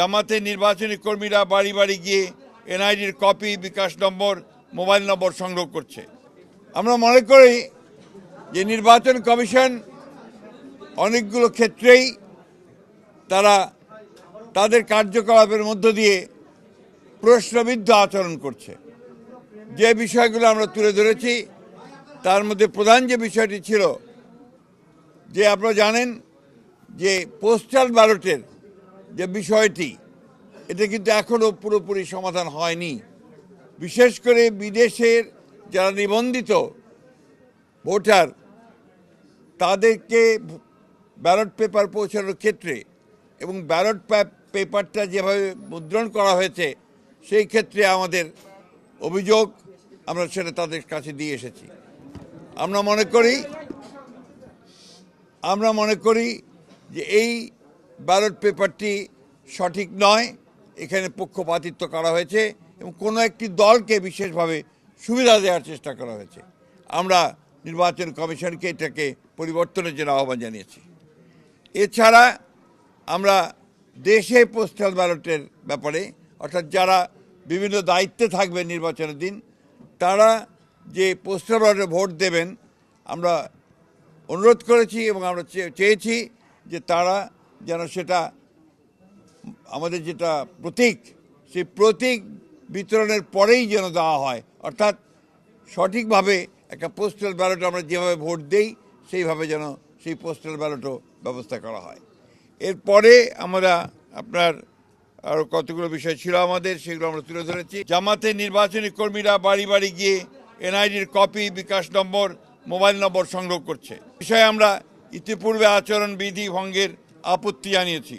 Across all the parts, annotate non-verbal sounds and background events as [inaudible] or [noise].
জামাতে নির্বাচনী কর্মীরা বাড়ি বাড়ি গিয়ে এনআইডির কপি, বিকাশ নম্বর, মোবাইল নম্বর সংগ্রহ করছে। আমরা মনে করি যে নির্বাচন কমিশন অনেকগুলো ক্ষেত্রেই তারা তাদের কার্যকলাপের মধ্য দিয়ে প্রশ্নবিদ্ধ আচরণ করছে। যে বিষয়গুলো আমরা তুলে ধরেছি, তার মধ্যে প্রধান যে বিষয়টি ছিল, যে আপনারা জানেন যে পোস্টাল ব্যালটের যে বিষয়টি, এটা কিন্তু এখনও পুরোপুরি সমাধান হয়নি। বিশেষ করে বিদেশের যারা নিবন্ধিত ভোটার, তাদেরকে ব্যালট পেপার পৌঁছানোর ক্ষেত্রে এবং ব্যালট পেপারটা যেভাবে মুদ্রণ করা হয়েছে, সেই ক্ষেত্রে আমাদের অভিযোগ আমরা সেটা তাদের কাছে দিয়ে এসেছি। আমরা মনে করি, আমরা মনে করি যে এই ব্যালট পেপারটি সঠিক নয়, এখানে পক্ষপাতিত্ব করা হয়েছে এবং কোনো একটি দলকে বিশেষভাবে সুবিধা দেওয়ার চেষ্টা করা হয়েছে। আমরা নির্বাচন কমিশনকে এটাকে পরিবর্তনের জন্য আহ্বান জানিয়েছি। এছাড়া আমরা দেশে পোস্টাল ব্যালটের ব্যাপারে, অর্থাৎ যারা বিভিন্ন দায়িত্বে থাকবে নির্বাচনের দিন, তারা যে পোস্টাল ব্যালটে ভোট দেবেন, আমরা অনুরোধ করেছি এবং আমরা চেয়েছি যে তারা যেন সেটা, আমাদের যেটা প্রতীক, সেই প্রতীক বিতরণের পরেই যেন দেওয়া হয়। অর্থাৎ সঠিকভাবে একটা পোস্টাল ব্যালট আমরা যেভাবে ভোট দেই, সেইভাবে যেন সেই পোস্টাল ব্যালটও ব্যবস্থা করা হয়। এরপরে আমরা আপনার আরও কতগুলো বিষয় ছিল আমাদের, সেগুলো আমরা তুলে ধরেছি। জামাতে নির্বাচনী কর্মীরা বাড়ি বাড়ি গিয়ে এনআইডির কপি, বিকাশ নম্বর, মোবাইল নম্বর সংগ্রহ করছে। বিষয়ে আমরা ইতিপূর্বে আচরণ বিধি ভঙ্গের আপত্তি জানিয়েছি।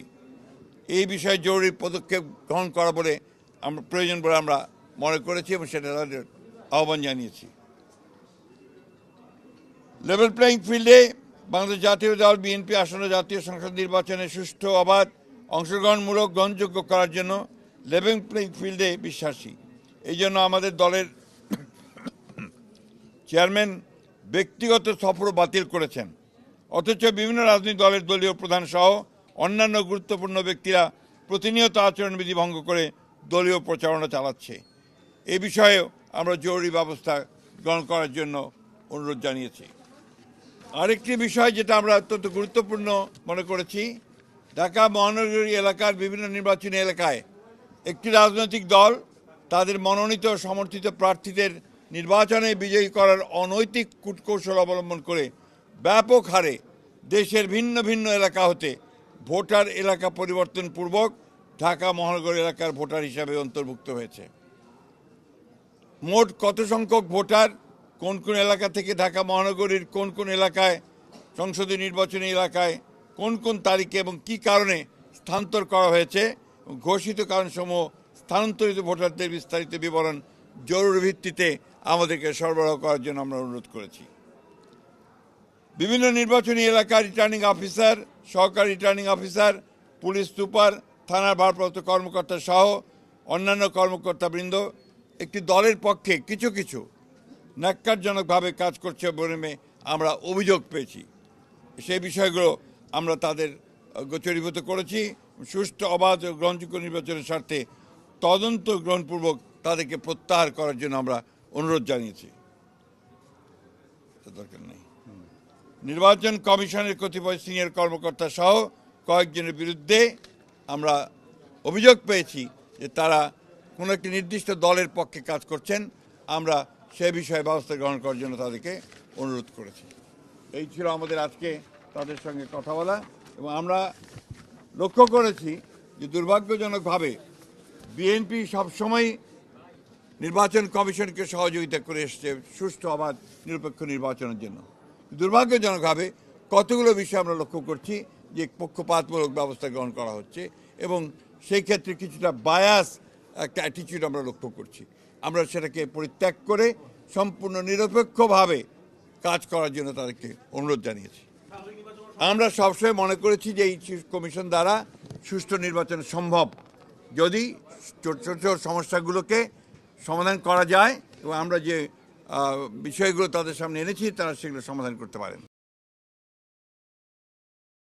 এই বিষয়ে জরুরি পদক্ষেপ গ্রহণ করা বলে আমরা প্রয়োজন বলে আমরা মনে করেছি এবং সেটা তাদের আহ্বান জানিয়েছি। লেভেল প্লেয়িং ফিল্ডে বাংলাদেশ জাতীয় দল বিএনপি আসন্ন জাতীয় সংসদ নির্বাচনে সুষ্ঠু অবাধ অংশগ্রহণমূলক গ্রহণযোগ্য করার জন্য লেভেল প্লেয়িং ফিল্ডে বিশ্বাসী। এই জন্য আমাদের দলের [coughs] চেয়ারম্যান ব্যক্তিগত সফর বাতিল করেছেন। অথচ বিভিন্ন রাজনৈতিক দলের দলীয় প্রধান সহ অন্যান্য গুরুত্বপূর্ণ ব্যক্তিরা প্রতিনিয়ত আচরণবিধি ভঙ্গ করে দলীয় প্রচারণা চালাচ্ছে। এ বিষয়েও আমরা জরুরি ব্যবস্থা গ্রহণ করার জন্য অনুরোধ জানিয়েছি। আরেকটি বিষয় যেটা আমরা অত্যন্ত গুরুত্বপূর্ণ মনে করেছি, ঢাকা মহানগরী এলাকার বিভিন্ন নির্বাচনী এলাকায় একটি রাজনৈতিক দল তাদের মনোনীত সমর্থিত প্রার্থীদের নির্বাচনে বিজয়ী করার অনৈতিক কূটকৌশল অবলম্বন করে ব্যাপক হারে দেশের ভিন্ন ভিন্ন এলাকা হতে ভোটার এলাকা পরিবর্তন পূর্বক ঢাকা মহানগর এলাকার ভোটার হিসাবে অন্তর্ভুক্ত হয়েছে। মোট কত সংখ্যক ভোটার, কোন কোন এলাকা থেকে ঢাকা মহানগরীর কোন কোন এলাকায় সংসদীয় নির্বাচনী এলাকায়, কোন কোন তারিখে এবং কি কারণে স্থানান্তর করা হয়েছে, ঘোষিত কারণসমূহ স্থানান্তরিত ভোটারদের বিস্তারিত বিবরণ জরুরি ভিত্তিতে আমাদেরকে সরবরাহ করার জন্য আমরা অনুরোধ করেছি। বিভিন্ন নির্বাচনী এলাকার রিটার্নিং অফিসার সহকারী রিটার্নিং অফিসার পুলিশ সুপার, থানার ভারপ্রাপ্ত কর্মকর্তা সহ অন্যান্য কর্মকর্তাবৃন্দ একটি দলের পক্ষে কিছু কিছু ন্যাক্কারজনকভাবে কাজ করছে বলে আমরা অভিযোগ পেয়েছি। সেই বিষয়গুলো আমরা তাদের গোচরীভূত করেছি। সুষ্ঠু, অবাধ ও গ্রহণযোগ্য নির্বাচনের স্বার্থে তদন্ত গ্রহণপূর্বক তাদেরকে প্রত্যাহার করার জন্য আমরা অনুরোধ জানিয়েছি। দরকার নেই। নির্বাচন কমিশনের কতিপয় সিনিয়র কর্মকর্তা সহ কয়েকজনের বিরুদ্ধে আমরা অভিযোগ পেয়েছি যে তারা কোনো একটি নির্দিষ্ট দলের পক্ষে কাজ করছেন। আমরা সে বিষয়ে ব্যবস্থা গ্রহণ করার জন্য তাদেরকে অনুরোধ করেছি। এই ছিল আমাদের আজকে তাদের সঙ্গে কথা বলা এবং আমরা লক্ষ্য করেছি যে দুর্ভাগ্যজনকভাবে বিএনপি সবসময় নির্বাচন কমিশনকে সহযোগিতা করে এসছে সুষ্ঠু অবাধ নিরপেক্ষ নির্বাচনের জন্য। দুর্ভাগ্যজনকভাবে কতগুলো বিষয় আমরা লক্ষ্য করছি যে পক্ষপাতমূলক ব্যবস্থা গ্রহণ করা হচ্ছে এবং সেই ক্ষেত্রে কিছুটা বায়াস একটা অ্যাটিচিউড আমরা লক্ষ্য করছি। আমরা সেটাকে পরিত্যাগ করে সম্পূর্ণ নিরপেক্ষভাবে কাজ করার জন্য তাদেরকে অনুরোধ জানিয়েছি। আমরা সবসময় মনে করেছি যে এই কমিশন দ্বারা সুষ্ঠু নির্বাচন সম্ভব। যদি ছোট ছোট সমস্যাগুলোকে সমাধান করা যায় এবং আমরা যে বিষয়গুলো তাদের সামনে এনেছি তারা সেগুলো সমাধান করতে পারেন।